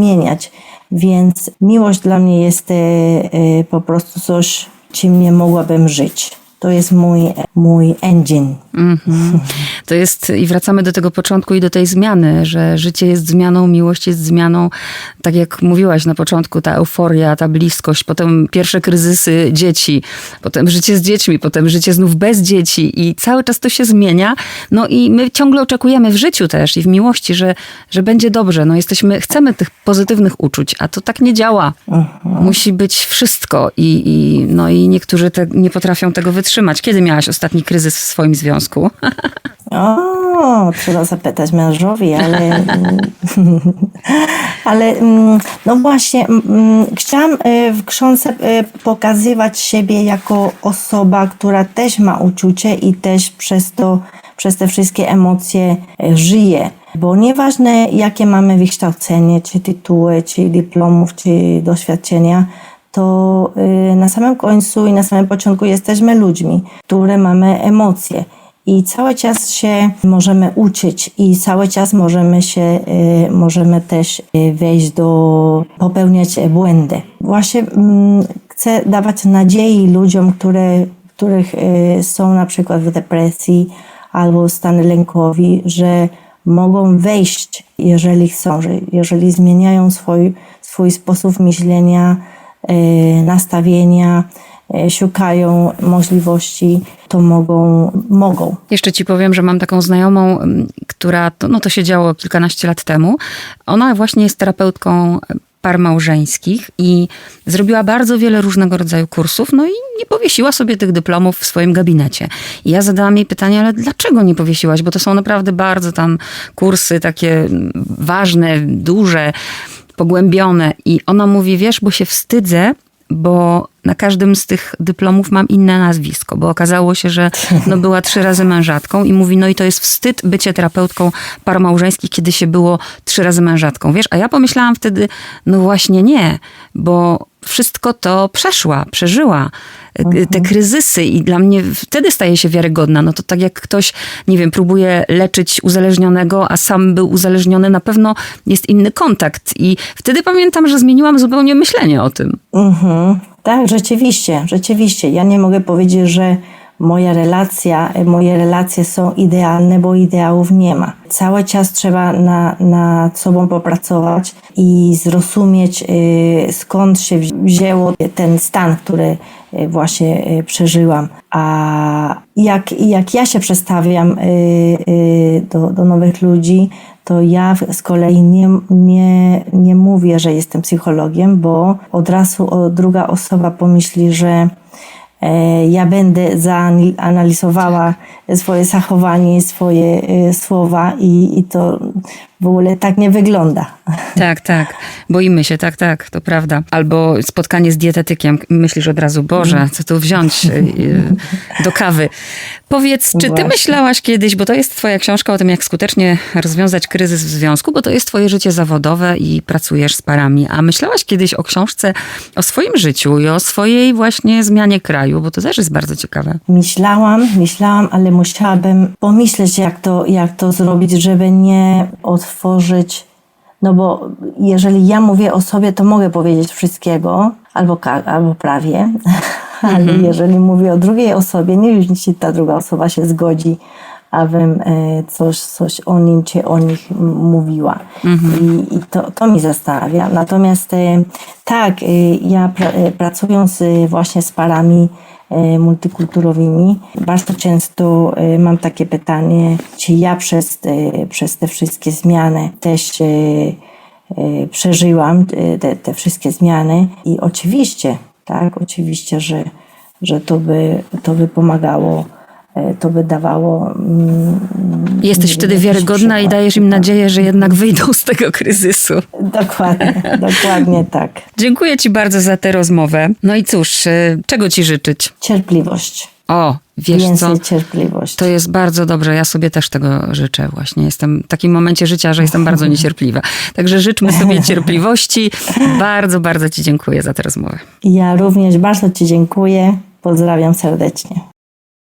zmieniać. Więc miłość dla mnie jest e, e, po prostu coś, czym nie mogłabym żyć. To jest mój, mój engine. Mhm. To jest, i wracamy do tego początku i do tej zmiany, że życie jest zmianą, miłość jest zmianą. Tak jak mówiłaś na początku, ta euforia, ta bliskość, potem pierwsze kryzysy dzieci, potem życie z dziećmi, potem życie znów bez dzieci i cały czas to się zmienia. No i my ciągle oczekujemy w życiu też i w miłości, że, że będzie dobrze. No jesteśmy, chcemy tych pozytywnych uczuć, a to tak nie działa. Musi być wszystko i, i, no i niektórzy te, nie potrafią tego wytrzymać. Kiedy miałaś ostatni kryzys w swoim związku? O, trzeba zapytać mężowi, ale, ale mm, no właśnie, mm, chciałam y, w książce y, pokazywać siebie jako osoba, która też ma uczucie i też przez to, przez te wszystkie emocje y, żyje. Bo nieważne jakie mamy wykształcenie, czy tytuły, czy dyplomów, czy doświadczenia, to na samym końcu i na samym początku jesteśmy ludźmi, które mamy emocje i cały czas się możemy uczyć i cały czas możemy się, y, możemy też y, wejść do, popełniać błędy. Właśnie mm, chcę dawać nadziei ludziom, które, których y, są na przykład w depresji albo stany lękowi, że mogą wejść, jeżeli chcą, że jeżeli zmieniają swój, swój sposób myślenia, nastawienia, szukają możliwości, to mogą, mogą. Jeszcze ci powiem, że mam taką znajomą, która, no to się działo kilkanaście lat temu. Ona właśnie jest terapeutką par małżeńskich i zrobiła bardzo wiele różnego rodzaju kursów, no i nie powiesiła sobie tych dyplomów w swoim gabinecie. I ja zadałam jej pytanie, ale dlaczego nie powiesiłaś? Bo to są naprawdę bardzo tam kursy takie ważne, duże, pogłębione. I ona mówi, wiesz, bo się wstydzę, bo na każdym z tych dyplomów mam inne nazwisko, bo okazało się, że no była trzy razy mężatką i mówi, no i to jest wstyd bycie terapeutką par małżeńskich, kiedy się było trzy razy mężatką. Wiesz, a ja pomyślałam wtedy, no właśnie nie, bo wszystko to przeszła, przeżyła mhm. te kryzysy i dla mnie wtedy staje się wiarygodna. No to tak jak ktoś, nie wiem, próbuje leczyć uzależnionego, a sam był uzależniony, na pewno jest inny kontakt. I wtedy pamiętam, że zmieniłam zupełnie myślenie o tym. Mhm. Tak, rzeczywiście, rzeczywiście. Ja nie mogę powiedzieć, że moja relacja, moje relacje są idealne, bo ideałów nie ma. Cały czas trzeba na, nad sobą popracować i zrozumieć, y, skąd się wzięło ten stan, który y, właśnie y, przeżyłam. A jak, jak ja się przestawiam do, do nowych ludzi, to ja z kolei nie, nie, nie mówię, że jestem psychologiem, bo od razu druga osoba pomyśli, że e, ja będę zaanalizowała swoje zachowanie, swoje e, słowa i, i to w ogóle tak nie wygląda. Tak, tak. Boimy się, tak, tak, to prawda. Albo spotkanie z dietetykiem. Myślisz od razu, Boże, co tu wziąć y, y, do kawy. Powiedz, czy ty myślałaś kiedyś, bo to jest twoja książka o tym, jak skutecznie rozwiązać kryzys w związku, bo to jest twoje życie zawodowe i pracujesz z parami, a myślałaś kiedyś o książce o swoim życiu i o swojej właśnie zmianie kraju, bo to też jest bardzo ciekawe. Myślałam, myślałam, ale musiałabym pomyśleć, jak to, jak to zrobić, żeby nie otworzyć no bo jeżeli ja mówię o sobie, to mogę powiedzieć wszystkiego, albo, albo prawie, ale mhm. jeżeli mówię o drugiej osobie, nie wiem, czy ta druga osoba się zgodzi, abym e, coś, coś o nim czy o nich mówiła. Mhm. I, I, to, to mi zastanawia. Natomiast e, tak, e, ja pracując właśnie z parami, multikulturowymi. Bardzo często e, mam takie pytanie, czy ja przez, e, przez te wszystkie zmiany też przeżyłam te, te wszystkie zmiany i oczywiście, tak, oczywiście, że, że to, by, to by pomagało to by dawało. Mm, Jesteś wtedy wiarygodna i dajesz im nadzieję, że jednak wyjdą z tego kryzysu. Dokładnie, dokładnie tak. Dziękuję Ci bardzo za tę rozmowę. No i cóż, y, czego Ci życzyć? Cierpliwość. O, wiesz Więcej co? cierpliwość. To jest bardzo dobrze. Ja sobie też tego życzę właśnie. Jestem w takim momencie życia, że jestem bardzo niecierpliwa. Także życzmy sobie cierpliwości. Bardzo, bardzo Ci dziękuję za tę rozmowę. Ja również bardzo Ci dziękuję. Pozdrawiam serdecznie.